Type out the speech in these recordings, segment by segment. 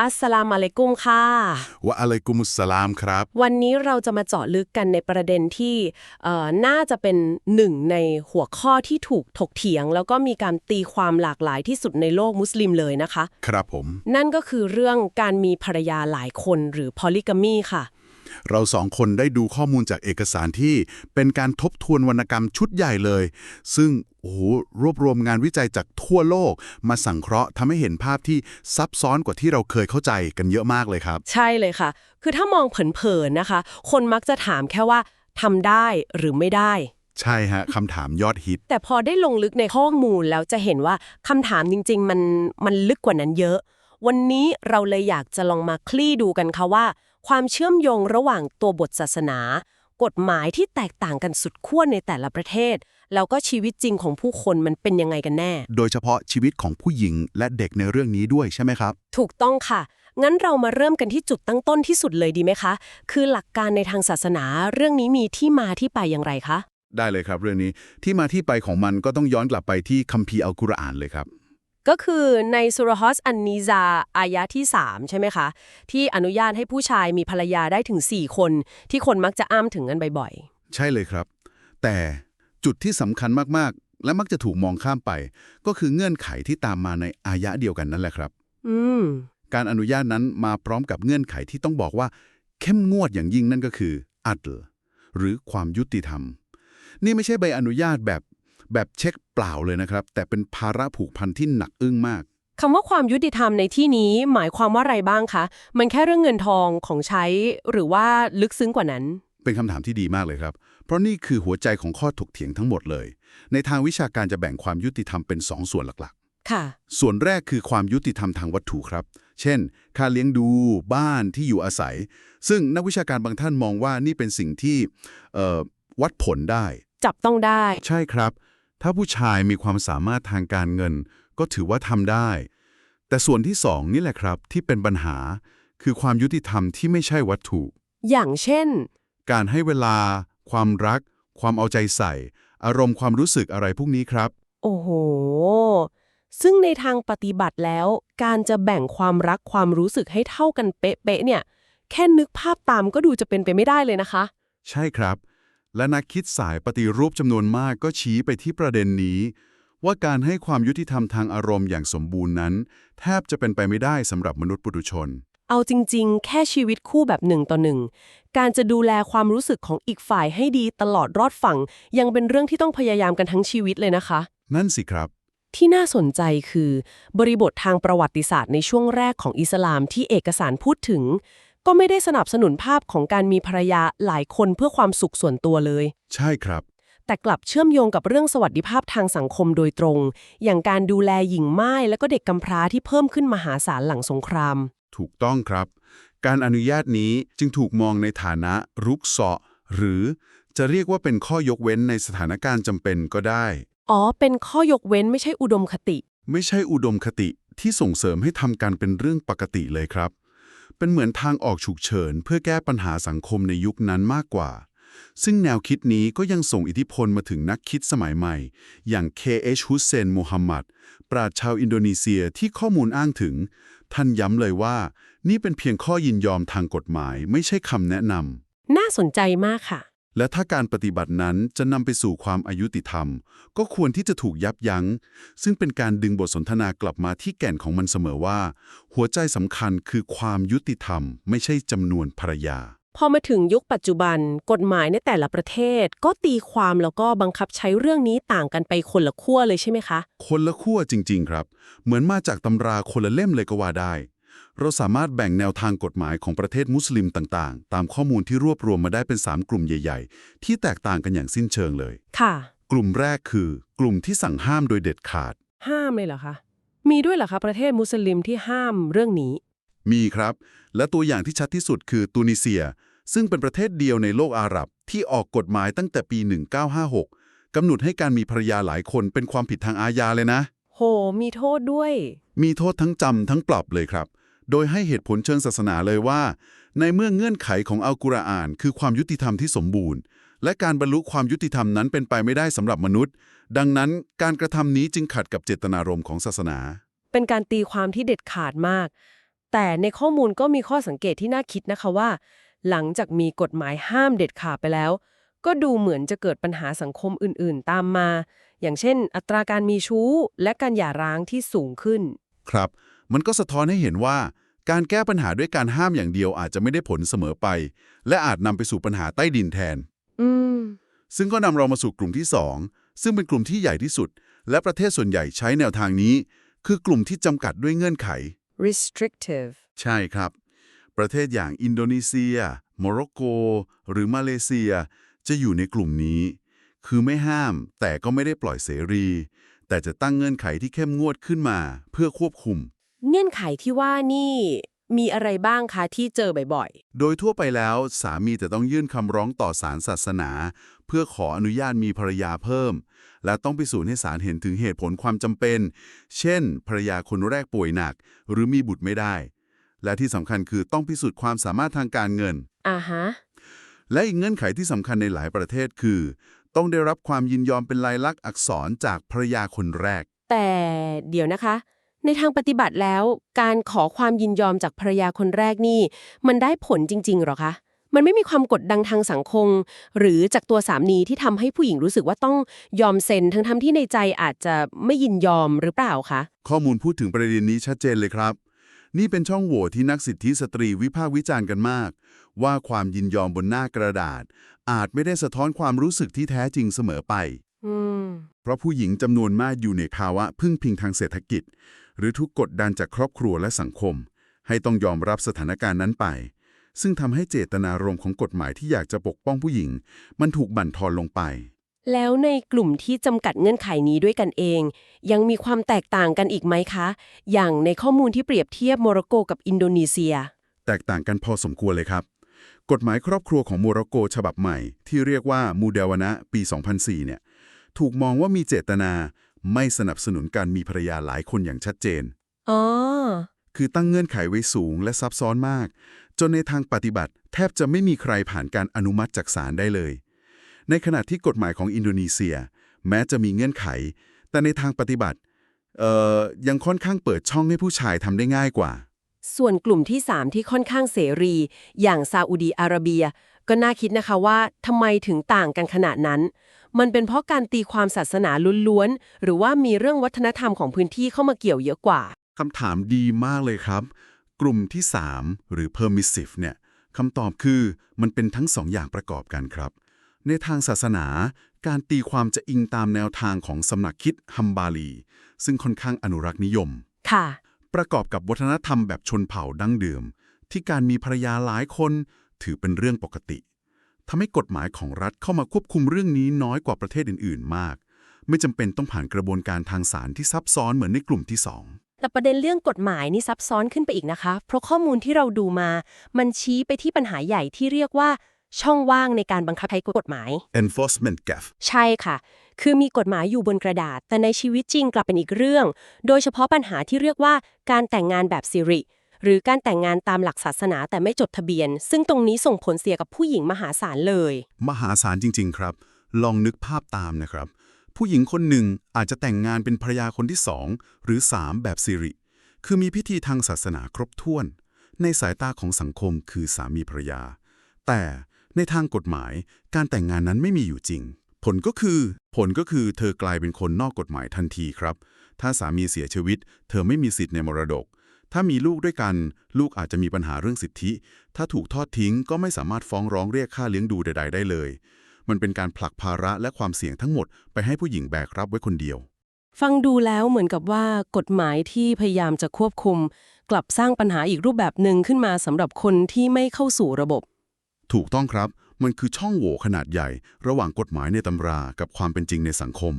อัสสลามอะลัยกุมค่ะวะอะลัยกุมุสสลามครับ วันนี้เราจะมาเจาะลึกกันในประเด็นที่เอ่อน่าจะเป็นหนึ่งในหัวข้อที่ถูกถกเถียง แล้วก็มีการตีความหลากหลายที่สุดในโลกมุสลิมเลยนะคะ ครับผม นั่นก็คือเรื่องการมีภรรยาหลายคนหรือ polygamy ค่ะ เราสองคนได้ดูข้อมูลจากเอกสารที่เป็นการทบทวนวรรณกรรมชุดใหญ่เลย ซึ่งโอ้โหรวบรวมงานวิจัยจากทั่วโลก มาสังเคราะห์ทำให้เห็นภาพที่ซับซ้อนกว่าที่เราเคยเข้าใจกันเยอะมากเลยครับ ใช่เลยค่ะ คือถ้ามองเผินๆนะคะ คนมักจะถามแค่ว่าทำได้หรือไม่ได้ ใช่ฮะคำถามยอดฮิต แต่พอได้ลงลึกในข้อมูลแล้วจะเห็นว่าคำถามจริง ๆ มันมันลึกกว่านั้นเยอะ วันนี้เราเลยอยากจะลองมาคลี่ดูกันค่ะว่า ความเชื่อมโยงระหว่างตัวบทศาสนา กฎหมายที่แตกต่างกันสุดขั้วในแต่ละประเทศ แล้วก็ชีวิตจริงของผู้คนมันเป็นยังไงกันแน่ โดยเฉพาะชีวิตของผู้หญิงและเด็กในเรื่องนี้ด้วยใช่ไหมครับ ถูกต้องค่ะ งั้นเรามาเริ่มกันที่จุดตั้งต้นที่สุดเลยดีไหมคะ คือหลักการในทางศาสนาเรื่องนี้มีที่มาที่ไปอย่างไรคะได้เลยครับเรื่องนี้ที่มาที่ไปของมันก็ต้องย้อนกลับไปที่คัมภีร์อัลกุรอานเลยครับ ก็คือในสุรฮอสอันนีซาอายะที่ 3 ใช่ไหมคะ ที่อนุญาตให้ผู้ชายมีภรรยาได้ถึง 4 คน ที่คนมักจะอ้ามถึงกันบ่อยใช่เลยครับ แต่จุดที่สำคัญมากๆ และมักจะถูกมองข้ามไป ก็คือเงื่อนไขที่ตามมาในอายะเดียวกันนั่นแหละครับๆอืม การอนุญาตนั้นมาพร้อมกับเงื่อนไขที่ต้องบอกว่า เข้มงวดอย่างยิ่งนั่นก็คืออัตลหรือความยุติธรรม นี่ไม่ใช่ใบอนุญาตแบบ แบบเช็คเปล่าเลยนะครับ แต่เป็นภาระผูกพันที่หนักอึ้งมากคำว่าความยุติธรรมในที่นี้หมายความว่าอะไรบ้างคะ มันแค่เรื่องเงินทองของใช้หรือว่าลึกซึ้งกว่านั้น เป็นคำถามที่ดีมากเลยครับ เพราะนี่คือหัวใจของข้อถกเถียงทั้งหมดเลย ในทางวิชาการจะแบ่งความยุติธรรมเป็นสองส่วนหลักค่ะๆส่วนแรกคือความยุติธรรมทางวัตถุครับ เช่น ค่าเลี้ยงดู บ้านที่อยู่อาศัย ซึ่งนักวิชาการบางท่านมองว่านี่เป็นสิ่งที่เอ่อวัดผลได้ จับต้องได้ ใช่ครับ ถ้าผู้ชายมีความสามารถทางการเงิน ก็ถือว่าทำได้ แต่ส่วนที่สองนี่แหละครับที่เป็นปัญหา คือความยุติธรรมที่ไม่ใช่วัตถุ อย่างเช่น การให้เวลา ความรัก ความเอาใจใส่ อารมณ์ความรู้สึกอะไรพวกนี้ครับ โอ้โห ซึ่งในทางปฏิบัติแล้ว การจะแบ่งความรักความรู้สึกให้เท่ากันเป๊ะๆเนี่ย แค่นึกภาพตามก็ดูจะเป็นไปไม่ได้เลยนะคะ ใช่ครับ และนักคิดสายปฏิรูปจำนวนมากก็ชี้ไปที่ประเด็นนี้ ว่าการให้ความยุติธรรมทางอารมณ์อย่างสมบูรณ์นั้น แทบจะเป็นไปไม่ได้สำหรับมนุษย์ปุถุชน เอาจริง ๆ แค่ชีวิตคู่แบบหนึ่งต่อหนึ่ง การจะดูแลความรู้สึกของอีกฝ่ายให้ดีตลอดรอดฝั่ง ยังเป็นเรื่องที่ต้องพยายามกันทั้งชีวิตเลยนะคะ นั่นสิครับที่น่าสนใจคือบริบททางประวัติศาสตร์ในช่วงแรกของอิสลามที่เอกสารพูดถึง ก็ไม่ได้สนับสนุนภาพของการมีภรรยาหลายคนเพื่อความสุขส่วนตัวเลย ใช่ครับ แต่กลับเชื่อมโยงกับเรื่องสวัสดิภาพทางสังคมโดยตรง อย่างการดูแลหญิงไม้และก็เด็กกำพร้าที่เพิ่มขึ้นมหาศาลหลังสงคราม ถูกต้องครับ การอนุญาตนี้จึงถูกมองในฐานะรุกเสาะหรือจะเรียกว่าเป็นข้อยกเว้นในสถานการณ์จำเป็นก็ได้ อ๋อ เป็นข้อยกเว้นไม่ใช่อุดมคติ ไม่ใช่อุดมคติที่ส่งเสริมให้ทำการเป็นเรื่องปกติเลยครับ เป็นเหมือนทางออกฉุกเฉิน เพื่อแก้ปัญหาสังคมในยุคนั้นมากกว่า ซึ่งแนวคิดนี้ก็ยังส่งอิทธิพลมาถึงนักคิดสมัยใหม่ อย่าง K.H. Hussein Muhammad ปราชญ์ชาวอินโดนีเซียที่ข้อมูลอ้างถึง ท่านย้ำเลยว่า นี่เป็นเพียงข้อยินยอมทางกฎหมาย ไม่ใช่คำแนะนำน่าสนใจมากค่ะ และถ้าการปฏิบัตินั้นจะนำไปสู่ความอายุติธรรม ก็ควรที่จะถูกยับยัง้ง ซึ่งเป็นการดึงบทสนทนากลับมาที่แก่นของมันเสมอว่า หัวใจสำคัญคือความยุติธรรม ไม่ใช่จำนวนภรรยา พอมาถึงยุคปัจจุบัน กฎหมายในแต่ละประเทศ ก็ตีความแล้วก็บังคับใช้เรื่องนี้ต่างกันไปคนละขั้วเลยใช่ไหมคะ คนละขั้วจริง ๆ ครับ เหมือนมาจากตำราคนละเล่มเลยก็ว่าได้ เราสามารถแบ่งแนวทางกฎหมายของประเทศมุสลิมต่างๆ ตามข้อมูลที่รวบรวมมาได้เป็น 3 กลุ่มใหญ่ ๆ ที่แตกต่างกันอย่างสิ้นเชิงเลย ค่ะ กลุ่มแรกคือ กลุ่มที่สั่งห้ามโดยเด็ดขาด ห้ามเลยเหรอคะ มีด้วยเหรอคะประเทศมุสลิมที่ห้ามเรื่องนี้ มีครับ และตัวอย่างที่ชัดที่สุดคือตูนิเซีย ซึ่งเป็นประเทศเดียวในโลกอาหรับที่ออกกฎหมายตั้งแต่ปี 1956 กำหนดให้การมีภรรยาหลายคนเป็นความผิดทางอาญาเลยนะ โห มีโทษด้วย มีโทษทั้งจำทั้งปรับเลยครับ โดยให้เหตุผลเชิงศาสนาเลยว่า ในเมื่อเงื่อนไขของอัลกุรอาน คือความยุติธรรมที่สมบูรณ์ และการบรรลุความยุติธรรมนั้นเป็นไปไม่ได้สำหรับมนุษย์ ดังนั้นการกระทำนี้จึงขัดกับเจตนารมณ์ของศาสนา เป็นการตีความที่เด็ดขาดมาก แต่ในข้อมูลก็มีข้อสังเกตที่น่าคิดนะคะว่า หลังจากมีกฎหมายห้ามเด็ดขาดไปแล้ว ก็ดูเหมือนจะเกิดปัญหาสังคมอื่น ๆ ตามมา อย่างเช่น อัตราการมีชู้ และการหย่าร้างที่สูงขึ้น ครับ มันก็สะท้อนให้เห็นว่า การแก้ปัญหาด้วยการห้ามอย่างเดียวอาจจะไม่ได้ผลเสมอไป และอาจนำไปสู่ปัญหาใต้ดินแทนอืมซึ่งก็นำเรามาสู่กลุ่มที่ 2 ซึ่งเป็นกลุ่มที่ใหญ่ที่สุด และประเทศส่วนใหญ่ใช้แนวทางนี้ คือกลุ่มที่จำกัดด้วยเงื่อนไข restrictive ใช่ครับ ประเทศอย่างอินโดนีเซียโมร็อกโก หรือมาเลเซีย จะอยู่ในกลุ่มนี้ คือไม่ห้ามแต่ก็ไม่ได้ปล่อยเสรี แต่จะตั้งเงื่อนไขที่เข้มงวดขึ้นมาเพื่อควบคุม เงื่อนไขที่ว่านี่มีอะไรบ้างคะที่เจอบ่อยโดยทั่วไปแล้วสามีจะต้องยื่นคำร้องต่อศาลศาสนา เพื่อขออนุญาตมีภรรยาเพิ่ม และต้องพิสูจน์ให้ศาลเห็นถึงเหตุผลความจำเป็น เช่น ภรรยาคนแรกป่วยหนัก หรือมีบุตรไม่ได้ และที่สำคัญคือต้องพิสูจน์ความสามารถทางการเงินๆอ่าฮะและอีกเงื่อนไขที่สำคัญในหลายประเทศคือ ต้องได้รับความยินยอมเป็นลายลักษณ์อักษรจากภรรยาคนแรก แต่เดี๋ยวนะคะ ในทางปฏิบัติแล้ว การขอความยินยอมจากภรรยาคนแรกนี่ มันได้ผลจริง ๆหรอคะ มันไม่มีความกดดันทางสังคม หรือจากตัวสามีที่ทำให้ผู้หญิงรู้สึกว่าต้องยอมเซ็นทั้งทที่ในใจอาจจะไม่ยินยอมหรือเปล่าคะข้อมูลพูดถึงประเด็นนี้ชัดเจนเลยครับ นี่เป็นช่องโหว่ที่นักสิทธิสตรีวิพากษ์วิจารณ์กันมาก ว่าความยินยอมบนหน้ากระดาษ อาจไม่ได้สะท้อนความรู้สึกที่แท้จริงเสมอไปอืมเพราะผู้หญิงจำนวนมากอยู่ในภาวะพึ่งพิงทางเศรษฐกิจ หรือถูกกดดันจากครอบครัวและสังคม ให้ต้องยอมรับสถานการณ์นั้นไป ซึ่งทำให้เจตนารมณ์ของกฎหมายที่อยากจะปกป้องผู้หญิง มันถูกบั่นทอนลงไป แล้วในกลุ่มที่จำกัดเงื่อนไขนี้ด้วยกันเอง ยังมีความแตกต่างกันอีกไหมคะ อย่างในข้อมูลที่เปรียบเทียบโมร็อกโกกับอินโดนีเซีย แตกต่างกันพอสมควรเลยครับกฎหมายครอบครัวของโมร็อกโกฉบับใหม่ ที่เรียกว่ามูเดวานะปี 2004 เนี่ย ถูกมองว่ามีเจตนา ไม่สนับสนุนการมีภรรยาหลายคนอย่างชัดเจน อ๋อ คือตั้งเงื่อนไขไว้สูงและซับซ้อนมาก จนในทางปฏิบัติแทบจะไม่มีใครผ่านการอนุมัติจากศาลได้เลย ในขณะที่กฎหมายของอินโดนีเซีย แม้จะมีเงื่อนไข แต่ในทางปฏิบัติเอ่อยังค่อนข้างเปิดช่องให้ผู้ชายทำได้ง่ายกว่า ส่วนกลุ่มที่ 3 ที่ค่อนข้างเสรี อย่างซาอุดีอาระเบีย ก็น่าคิดนะคะว่าทำไมถึงต่างกันขนาดนั้น มันเป็นเพราะการตีความศาสนาล้วนๆ หรือว่ามีเรื่องวัฒนธรรมของพื้นที่เข้ามาเกี่ยวเยอะกว่า คำถามดีมากเลยครับ กลุ่มที่ 3 หรือ permissive เนี่ยคำตอบคือมันเป็นทั้งสองอย่างประกอบกันครับ ในทางศาสนา การตีความจะอิงตามแนวทางของสำนักคิดฮัมบาลี ซึ่งค่อนข้างอนุรักษ์นิยม ค่ะ ประกอบกับวัฒนธรรมแบบชนเผ่าดั้งเดิมที่การมีภรรยาหลายคน ถือเป็นเรื่องปกติทำให้กฎหมายของรัฐเข้ามาควบคุมเรื่องนี้น้อยกว่าประเทศอื่น ๆ มาก ไม่จำเป็นต้องผ่านกระบวนการทางศาลที่ซับซ้อนเหมือนในกลุ่มที่สองแต่ประเด็นเรื่องกฎหมายนี่ซับซ้อนขึ้นไปอีกนะคะ เพราะข้อมูลที่เราดูมา มันชี้ไปที่ปัญหาใหญ่ที่เรียกว่า ช่องว่างในการบังคับใช้กฎหมาย enforcement gap ใช่ค่ะ คือมีกฎหมายอยู่บนกระดาษ แต่ในชีวิตจริงกลับเป็นอีกเรื่อง โดยเฉพาะปัญหาที่เรียกว่าการแต่งงานแบบสิริ หรือการแต่งงานตามหลักศาสนาแต่ไม่จดทะเบียน ซึ่งตรงนี้ส่งผลเสียกับผู้หญิงมหาศาลเลย มหาศาลจริง ๆ ครับ ลองนึกภาพตามนะครับ ผู้หญิงคนหนึ่งอาจจะแต่งงานเป็นภรรยาคนที่สองหรือสามแบบสิริ คือมีพิธีทางศาสนาครบถ้วน ในสายตาของสังคมคือสามีภรรยา แต่ในทางกฎหมายการแต่งงานนั้นไม่มีอยู่จริง ผลก็คือ ผลก็คือเธอกลายเป็นคนนอกกฎหมายทันทีครับ ถ้าสามีเสียชีวิต เธอไม่มีสิทธิ์ในมรดก ถ้ามีลูกด้วยกัน ลูกอาจจะมีปัญหาเรื่องสิทธิ ถ้าถูกทอดทิ้งก็ไม่สามารถฟ้องร้องเรียกค่าเลี้ยงดูใด ๆ ได้เลย มันเป็นการผลักภาระและความเสี่ยงทั้งหมดไปให้ผู้หญิงแบกรับไว้คนเดียว ฟังดูแล้วเหมือนกับว่ากฎหมายที่พยายามจะควบคุม กลับสร้างปัญหาอีกรูปแบบหนึ่งขึ้นมาสำหรับคนที่ไม่เข้าสู่ระบบ ถูกต้องครับ มันคือช่องโหว่ขนาดใหญ่ ระหว่างกฎหมายในตำรากับความเป็นจริงในสังคม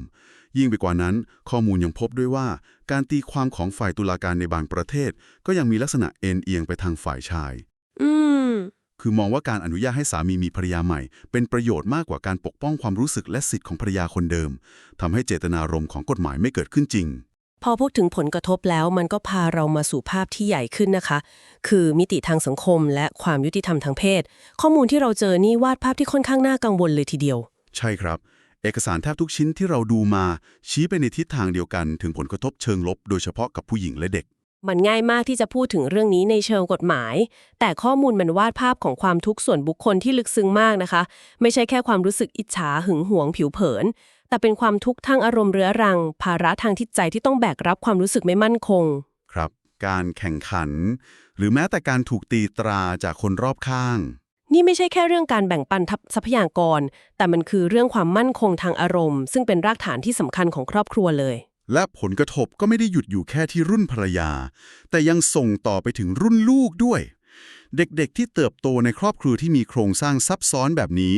ยิ่งไปกว่านั้น ข้อมูลยังพบด้วยว่า การตีความของฝ่ายตุลาการในบางประเทศ ก็ยังมีลักษณะเอ็นเอียงไปทางฝ่ายชาย อืม คือมองว่าการอนุญาตให้สามีมีภรรยาใหม่ เป็นประโยชน์มากกว่าการปกป้องความรู้สึกและสิทธิ์ของภรรยาคนเดิมทำให้เจตนารมณ์ของกฎหมายไม่เกิดขึ้นจริง พอพูดถึงผลกระทบแล้วมันก็พาเรามาสู่ภาพที่ใหญ่ขึ้นนะคะ คือมิติทางสังคมและความยุติธรรมทางเพศ ข้อมูลที่เราเจอนี่วาดภาพที่ค่อนข้างน่ากังวลเลยทีเดียว ใช่ครับ เอกสารแทบทุกชิ้นที่เราดูมา ชี้ไปในทิศทางเดียวกัน ถึงผลกระทบเชิงลบ โดยเฉพาะกับผู้หญิงและเด็ก มันง่ายมากที่จะพูดถึงเรื่องนี้ในเชิงกฎหมาย แต่ข้อมูลมันวาดภาพของความทุกข์ส่วนบุคคลที่ลึกซึ้งมากนะคะ ไม่ใช่แค่ความรู้สึกอิจฉาหึงหวงผิวเผิน แต่เป็นความทุกข์ทางอารมณ์เรื้อรัง ภาระทางจิตใจที่ต้องแบกรับความรู้สึกไม่มั่นคง ครับ การแข่งขัน หรือแม้แต่การถูกตีตราจากคนรอบข้าง นี่ไม่ใช่แค่เรื่องการแบ่งปันทรัพยากร แต่มันคือเรื่องความมั่นคงทางอารมณ์ ซึ่งเป็นรากฐานที่สำคัญของครอบครัวเลย และผลกระทบก็ไม่ได้หยุดอยู่แค่ที่รุ่นภรรยา แต่ยังส่งต่อไปถึงรุ่นลูกด้วย เด็กๆ ที่เติบโตในครอบครัวที่มีโครงสร้างซับซ้อนแบบนี้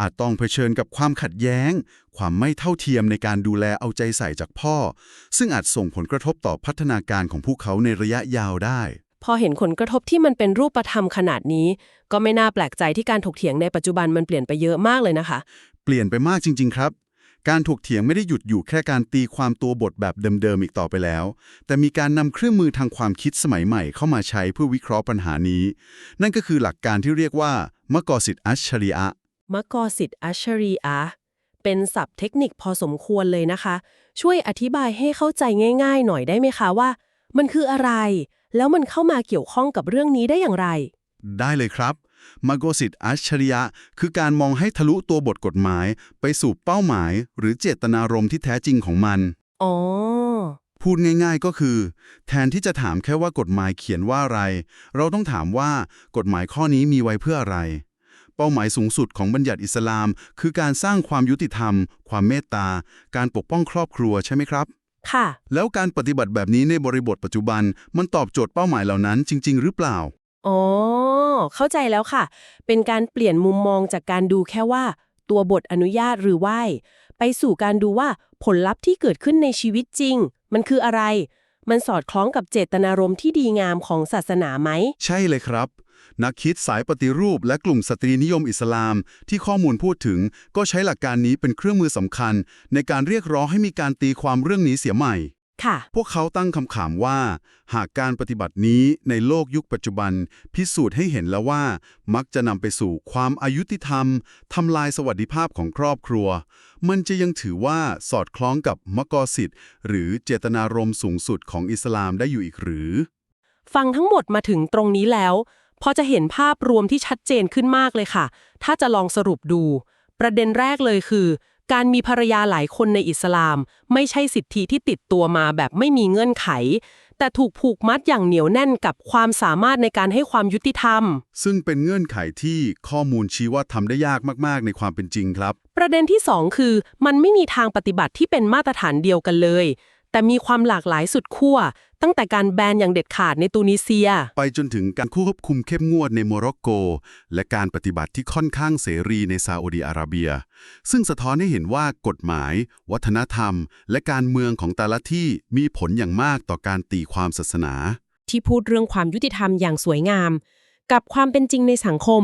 อาจต้องเผชิญกับความขัดแย้ง ความไม่เท่าเทียมในการดูแลเอาใจใส่จากพ่อ ซึ่งอาจส่งผลกระทบต่อพัฒนาการของพวกเขาในระยะยาวได้ พอเห็นผลกระทบที่มันเป็นรูปธรรมขนาดนี้ ก็ไม่น่าแปลกใจที่การถกเถียงในปัจจุบันมันเปลี่ยนไปเยอะมากเลยนะคะ เปลี่ยนไปมากจริง ๆ ครับ การถกเถียงไม่ได้หยุดอยู่แค่การตีความตัวบทแบบเดิมๆอีกต่อไปแล้ว แต่มีการนำเครื่องมือทางความคิดสมัยใหม่เข้ามาใช้เพื่อวิเคราะห์ปัญหานี้ นั่นก็คือหลักการที่เรียกว่ามกอสิทธิ์อัชชริยะมกอสิทธิ์อัชชรีอะเป็นศัพท์เทคนิคพอสมควรเลยนะคะ ช่วยอธิบายให้เข้าใจง่าย ๆ หน่อยได้ไหมคะว่า มันคืออะไร แล้วมันเข้ามาเกี่ยวข้องกับเรื่องนี้ได้อย่างไร ได้เลยครับมโกสิทธิ์อัชชริยะ คือการมองให้ทะลุตัวบทกฎหมาย ไปสู่เป้าหมาย หรือเจตนารมณ์ที่แท้จริงของมัน อ๋อ พูดง่ายๆก็คือ แทนที่จะถามแค่ว่ากฎหมายเขียนว่าอะไร เราต้องถามว่ากฎหมายข้อนี้มีไว้เพื่ออะไร เป้าหมายสูงสุดของบัญญัติอิสลาม คือการสร้างความยุติธรรม ความเมตตา การปกป้องครอบครัวใช่ไหมครับ ค่ะ แล้วการปฏิบัติแบบนี้ในบริบทปัจจุบัน มันตอบโจทย์เป้าหมายเหล่านั้นจริง ๆ หรือเปล่า อ๋อ เข้าใจแล้วค่ะ เป็นการเปลี่ยนมุมมองจากการดูแค่ว่า ตัวบทอนุญาตหรือไม่ไปสู่การดูว่าผลลัพธ์ที่เกิดขึ้นในชีวิตจริง มันคืออะไร มันสอดคล้องกับเจตนารมณ์ที่ดีงามของศาสนาไหม ใช่เลยครับ นักคิดสายปฏิรูปและกลุ่มสตรีนิยมอิสลาม ที่ข้อมูลพูดถึง ก็ใช้หลักการนี้เป็นเครื่องมือสำคัญ ในการเรียกร้องให้มีการตีความเรื่องนี้เสียใหม่ค่ะพวกเขาตั้งคำถามว่า หากการปฏิบัตินี้ในโลกยุคปัจจุบัน พิสูจน์ให้เห็นแล้วว่า มักจะนำไปสู่ความอายุติธรรมทำลายสวัสดิภาพของครอบครัว มันจะยังถือว่าสอดคล้องกับมกอสิทธิ์หรือเจตนารมณ์สูงสุดของอิสลามได้อยู่อีกหรือ ฟังทั้งหมดมาถึงตรงนี้แล้ว พอจะเห็นภาพรวมที่ชัดเจนขึ้นมากเลยค่ะ ถ้าจะลองสรุปดู ประเด็นแรกเลยคือ การมีภรรยาหลายคนในอิสลาม ไม่ใช่สิทธิที่ติดตัวมาแบบไม่มีเงื่อนไข แต่ถูกผูกมัดอย่างเหนียวแน่นกับความสามารถในการให้ความยุติธรรม ซึ่งเป็นเงื่อนไขที่ข้อมูลชี้ว่าทำได้ยากมากๆ ในความเป็นจริงครับ ประเด็นที่ 2 คือ มันไม่มีทางปฏิบัติที่เป็นมาตรฐานเดียวกันเลย แต่มีความหลากหลายสุดขั้วตั้งแต่การแบนอย่างเด็ดขาดในตูนิเซีย ไปจนถึงการควบคุมเข้มงวดในโมร็อกโก และการปฏิบัติที่ค่อนข้างเสรีในซาอุดีอาระเบีย ซึ่งสะท้อนให้เห็นว่ากฎหมาย วัฒนธรรม และการเมืองของแต่ละที่มีผลอย่างมากต่อการตีความศาสนา ที่พูดเรื่องความยุติธรรมอย่างสวยงาม กับความเป็นจริงในสังคม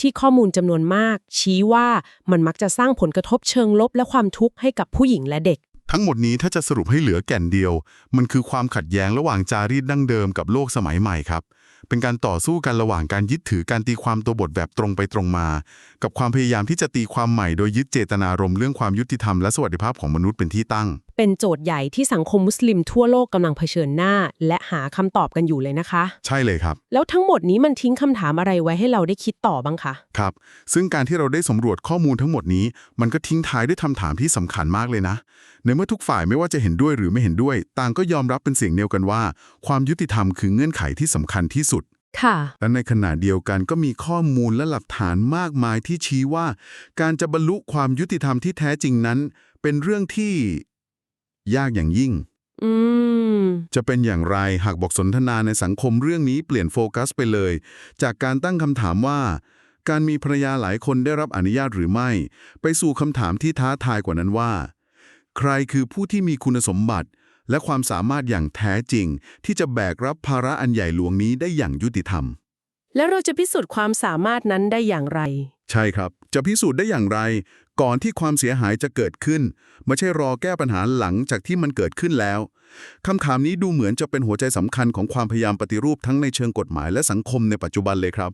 ที่ข้อมูลจำนวนมาก ชี้ว่ามันมักจะสร้างผลกระทบเชิงลบและความทุกข์ให้กับผู้หญิงและเด็ก ทั้งหมดนี้ถ้าจะสรุปให้เหลือแก่นเดียว มันคือความขัดแย้งระหว่างจารีตดั้งเดิมกับโลกสมัยใหม่ครับ เป็นการต่อสู้กันระหว่างการยึดถือการตีความตัวบทแบบตรงไปตรงมา กับความพยายามที่จะตีความใหม่โดยยึดเจตนารมณ์เรื่องความยุติธรรมและสวัสดิภาพของมนุษย์เป็นที่ตั้ง เป็นโจทย์ใหญ่ที่สังคมมุสลิมทั่วโลกกำลังเผชิญหน้า และหาคำตอบกันอยู่เลยนะคะ ใช่เลยครับ แล้วทั้งหมดนี้มันทิ้งคำถามอะไรไว้ให้เราได้คิดต่อบ้างคะ ครับ ซึ่งการที่เราได้สำรวจข้อมูลทั้งหมดนี้ มันก็ทิ้งท้ายด้วยคำถามที่สำคัญมากเลยนะ ในเมื่อทุกฝ่ายไม่ว่าจะเห็นด้วยหรือไม่เห็นด้วย ต่างก็ยอมรับเป็นเสียงเดียวกันว่า ความยุติธรรมคือเงื่อนไขที่สำคัญที่สุดค่ะและในขณะเดียวกันก็มีข้อมูลและหลักฐานมากมายที่ชี้ว่า การจะบรรลุความยุติธรรมที่แท้จริงนั้น เป็นเรื่องที่ ยากอย่างยิ่ง อืม จะเป็นอย่างไรหากบทสนทนาในสังคมเรื่องนี้เปลี่ยนโฟกัสไปเลย จากการตั้งคำถามว่า การมีภรรยาหลายคนได้รับอนุญาตหรือไม่ ไปสู่คำถามที่ท้าทายกว่านั้นว่า ใครคือผู้ที่มีคุณสมบัติ และความสามารถอย่างแท้จริง ที่จะแบกรับภาระอันใหญ่หลวงนี้ได้อย่างยุติธรรม แล้วเราจะพิสูจน์ความสามารถนั้นได้อย่างไร ใช่ครับ จะพิสูจน์ได้อย่างไร ก่อนที่ความเสียหายจะเกิดขึ้น ไม่ใช่รอแก้ปัญหาหลังจากที่มันเกิดขึ้นแล้วคำถามนี้ดูเหมือนจะเป็นหัวใจสำคัญของความพยายามปฏิรูปทั้งในเชิงกฎหมายและสังคมในปัจจุบันเลยครับ